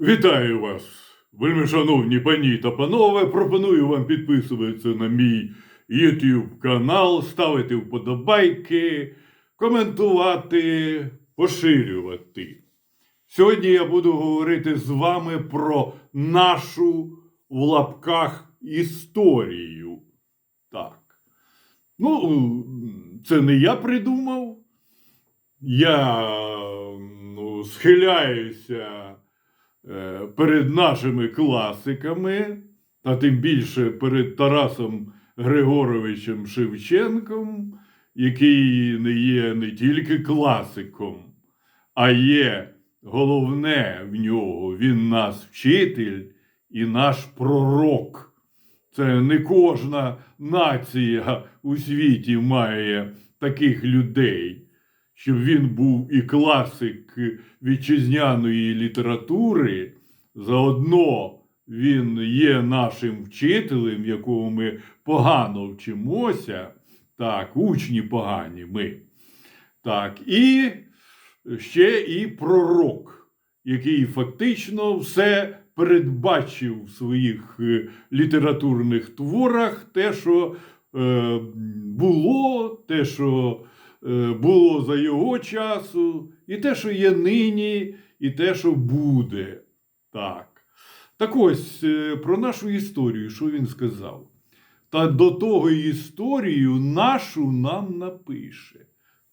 Вітаю вас, вельми шановні пані та панове. Пропоную вам підписуватися на мій YouTube канал, ставити вподобайки, коментувати, поширювати. Сьогодні я буду говорити з вами про нашу в лапках історію. Так. Ну, це не я придумав. Я ну, схиляюся перед нашими класиками, а тим більше перед Тарасом Григоровичем Шевченком, який не є не тільки класиком, а є головне в нього, він нас вчитель і наш пророк. Це не кожна нація у світі має таких людей щоб він був і класик вітчизняної літератури, заодно він є нашим вчителем, якого ми погано вчимося. Так, учні погані ми. Так, і ще і пророк, який фактично все передбачив в своїх е, літературних творах те, що е, було, те, що було за його часу, і те, що є нині, і те, що буде. Так. Так ось е, про нашу історію, що він сказав. Та до того історію нашу нам напише.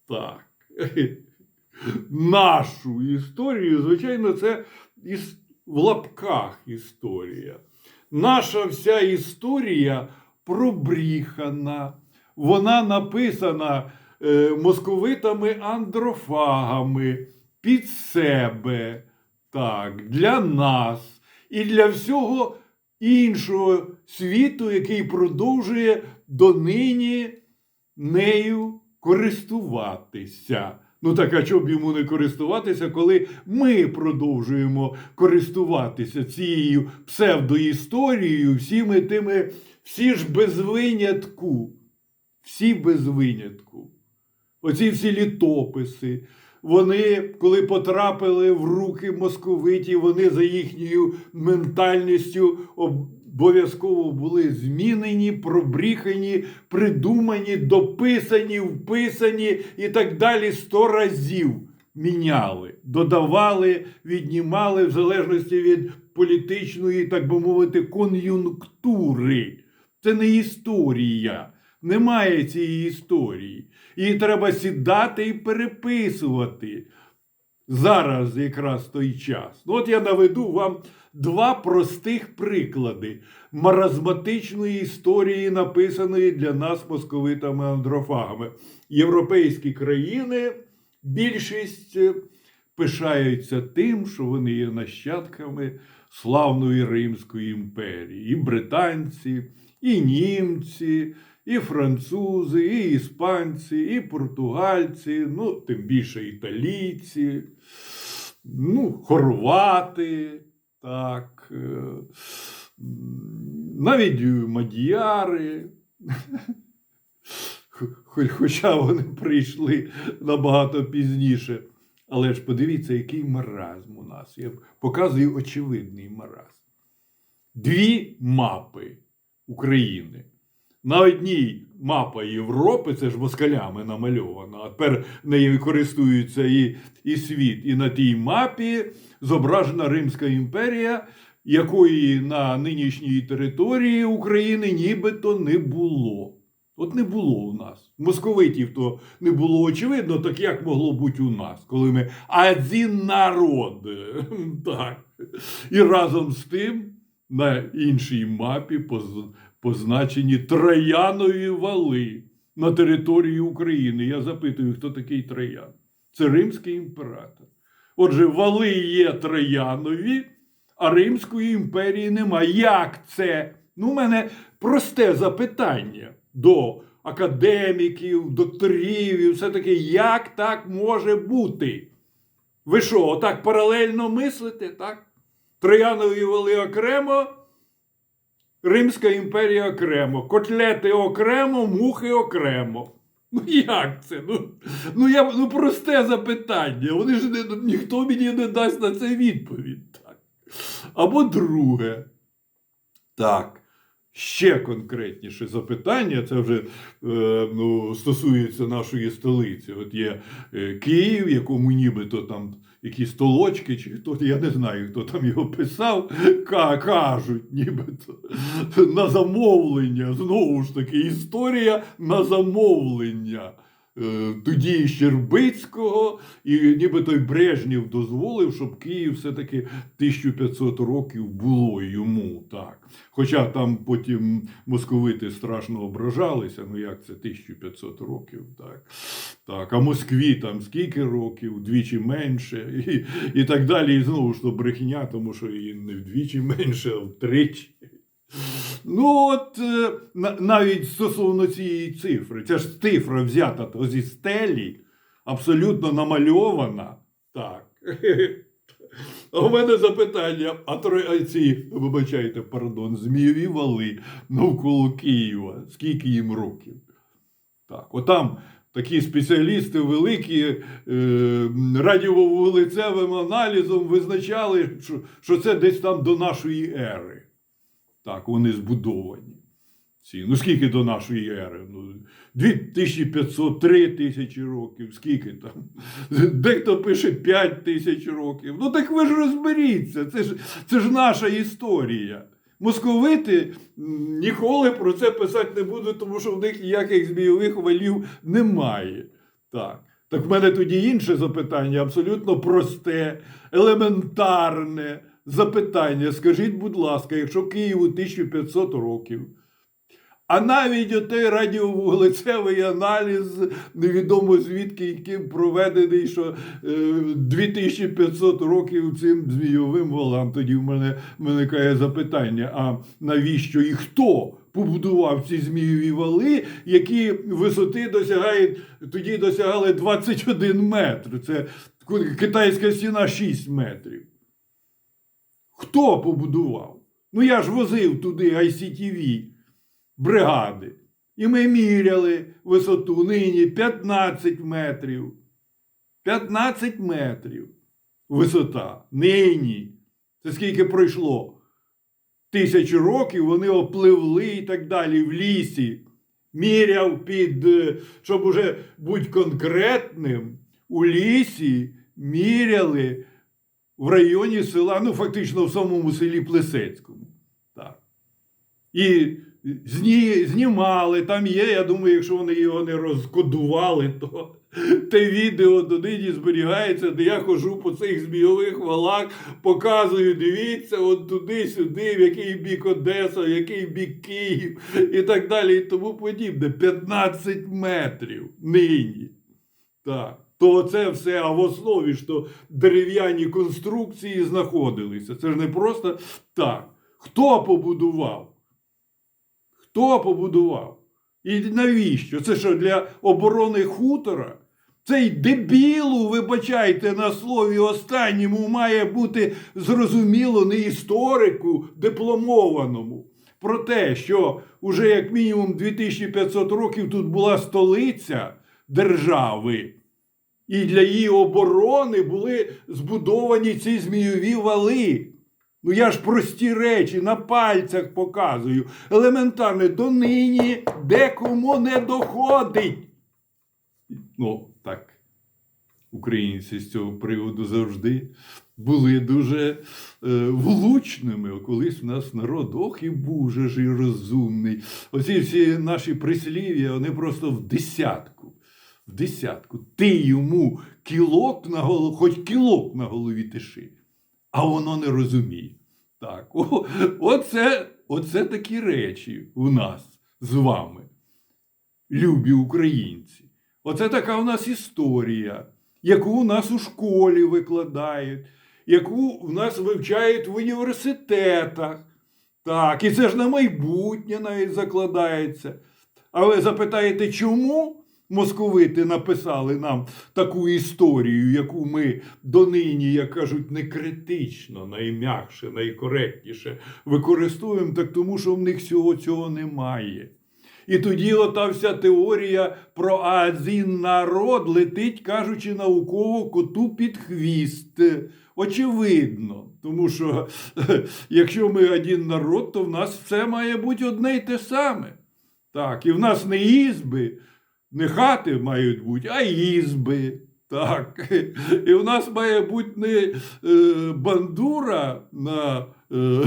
Так. Нашу історію, звичайно, це в лапках історія. Наша вся історія пробріхана. Вона написана е, московитами-андрофагами під себе, так, для нас і для всього іншого світу, який продовжує донині нею користуватися. Ну так а чому б йому не користуватися, коли ми продовжуємо користуватися цією псевдоісторією, всіми тими, всі ж без винятку, всі без винятку. Оці всі літописи, вони, коли потрапили в руки московитів, вони за їхньою ментальністю обов'язково були змінені, пробріхані, придумані, дописані, вписані і так далі сто разів міняли, додавали, віднімали в залежності від політичної, так би мовити, кон'юнктури. Це не історія. Немає цієї історії. Її треба сідати і переписувати. Зараз якраз той час. Ну, от я наведу вам два простих приклади маразматичної історії, написаної для нас московитами-андрофагами. Європейські країни, більшість е, пишаються тим, що вони є нащадками славної Римської імперії. І британці, і німці, і французи, і іспанці, і португальці, ну, тим більше італійці, ну, хорвати, так, е, навіть мадіяри. Хоча вони прийшли набагато пізніше. Але ж подивіться, який маразм у нас. Я показую очевидний маразм. Дві мапи України. На одній мапа Європи, це ж москалями намальована, а тепер нею користуються і, і світ. І на тій мапі зображена Римська імперія, якої на нинішній території України нібито не було. От не було у нас. Московитів то не було очевидно, так як могло бути у нас, коли ми один народ. Так. І разом з тим на іншій мапі позначені Троянові вали на території України. Я запитую, хто такий Троян? Це римський імператор. Отже, вали є Троянові, а Римської імперії нема. Як це? Ну, у мене просте запитання до академіків, докторів і все таке, як так може бути? Ви що, отак паралельно мислите, так? Троянові вали окремо, Римська імперія окремо, котлети окремо, мухи окремо. Ну як це? Ну, ну, я, ну просте запитання. Вони ж не, ніхто мені не дасть на це відповідь. Так. Або друге. Так. Ще конкретніше запитання, це вже е, ну, стосується нашої столиці. От є е, Київ, якому нібито там якісь толочки, чи хто, я не знаю, хто там його писав, кажуть, нібито на замовлення. Знову ж таки, історія на замовлення. Е, Тоді Щербицького, і ніби той Брежнєв дозволив, щоб Київ все-таки 1500 років було йому. так. Хоча там потім московити страшно ображалися, ну як це 1500 років, так. Так, а Москві там скільки років, вдвічі менше, і, і так далі. І знову ж то брехня, тому що її не вдвічі менше, а втричі. Ну, от е, навіть стосовно цієї цифри, ця ж цифра взята то зі стелі, абсолютно намальована. Так. А у мене запитання: а ці, вибачайте, пардон, змієві вали навколо Києва. Скільки їм років? Так, отам такі спеціалісти великі е, радіовулицевим аналізом визначали, що, що це десь там до нашої ери. Так, вони збудовані. Ці. Ну, скільки до нашої ери? Ну, 2500, 3000 років, скільки там? Дехто пише 5 тисяч років. Ну так ви ж розберіться, це ж, це ж наша історія. Московити ніколи про це писати не будуть, тому що в них ніяких змійових валів немає. Так. Так в мене тоді інше запитання, абсолютно просте, елементарне запитання. Скажіть, будь ласка, якщо Києву 1500 років, а навіть отей радіовуглецевий аналіз, невідомо звідки яким проведений, що е, 2500 років цим змійовим валам. Тоді в мене виникає запитання: а навіщо і хто побудував ці змійові вали, які висоти досягають, тоді досягали 21 метр. Це китайська стіна 6 метрів. Хто побудував? Ну я ж возив туди ICTV бригади. І ми міряли висоту нині 15 метрів. 15 метрів висота. Нині. Це скільки пройшло? Тисячі років вони опливли і так далі в лісі. Міряв під, е, щоб уже бути конкретним, у лісі міряли в районі села, ну фактично в самому селі Плесецькому. Так. І зні, знімали, там є, я думаю, якщо вони його не розкодували, то те відео донині зберігається, де я хожу по цих змійових валах, показую, дивіться, от туди-сюди, в який бік Одеса, в який бік Київ і так далі, і тому подібне. 15 метрів нині. Так. То це все, а в основі то дерев'яні конструкції знаходилися. Це ж не просто так. Хто побудував? Хто побудував? І навіщо? Це що для оборони хутора? Цей дебілу, вибачайте, на слові останньому має бути зрозуміло не історику дипломованому. Про те, що уже як мінімум 2500 років тут була столиця держави. І для її оборони були збудовані ці змійові вали. Ну я ж прості речі на пальцях показую. Елементарне донині декому не доходить. Ну, так, українці з цього приводу завжди були дуже е, влучними. Колись в нас народ, ох і боже ж і розумний. Оці всі наші прислів'я, вони просто в десятку. В десятку. Ти йому кілок на голову, хоч кілок на голові тиши, а воно не розуміє. Так, о, оце, оце такі речі у нас з вами, любі українці. Оце така у нас історія, яку у нас у школі викладають, яку в нас вивчають в університетах. Так, і це ж на майбутнє навіть закладається. А ви запитаєте, чому московити написали нам таку історію, яку ми донині, як кажуть, не критично, найм'якше, найкоректніше використовуємо, так тому що в них всього цього немає. І тоді ота вся теорія про один народ летить, кажучи науково коту під хвіст. Очевидно. Тому що якщо ми один народ, то в нас все має бути одне й те саме. Так, і в нас не ізби, не хати мають бути, а ізби. Так. І в нас має бути не е, бандура на е,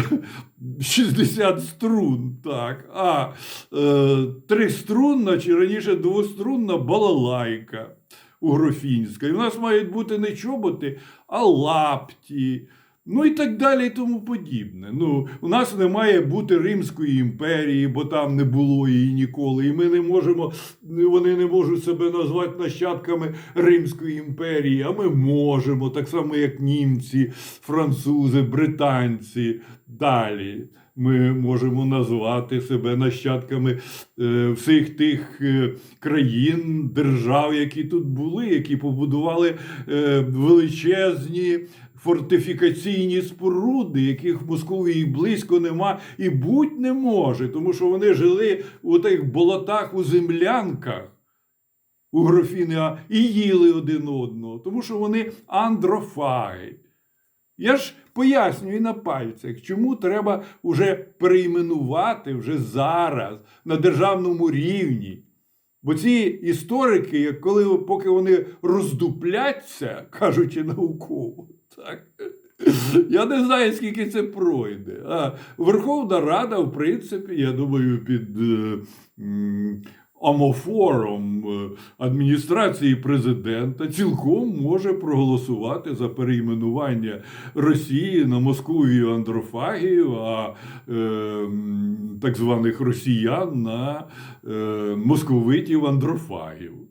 60 струн, так, а е, триструнна чи раніше двострунна балалайка угрофінська. І в нас мають бути не чоботи, а лапті. Ну і так далі, і тому подібне. Ну, у нас не має бути Римської імперії, бо там не було її ніколи. І ми не можемо, вони не можуть себе назвати нащадками Римської імперії, а ми можемо, так само як німці, французи, британці. Далі ми можемо назвати себе нащадками е, всіх тих е, країн, держав, які тут були, які побудували е, величезні фортифікаційні споруди, яких в Московії близько нема і будь не може, тому що вони жили у тих болотах, у землянках. У грофіни А, і їли один одного, тому що вони андрофаги. Я ж пояснюю на пальцях, чому треба вже перейменувати вже зараз на державному рівні. Бо ці історики, коли поки вони роздупляться, кажучи науково, я не знаю, скільки це пройде. А Верховна Рада, в принципі, я думаю, під е, амофором е, адміністрації президента цілком може проголосувати за перейменування Росії на Московію андрофагію, а е, так званих росіян на е, московитів андрофагів.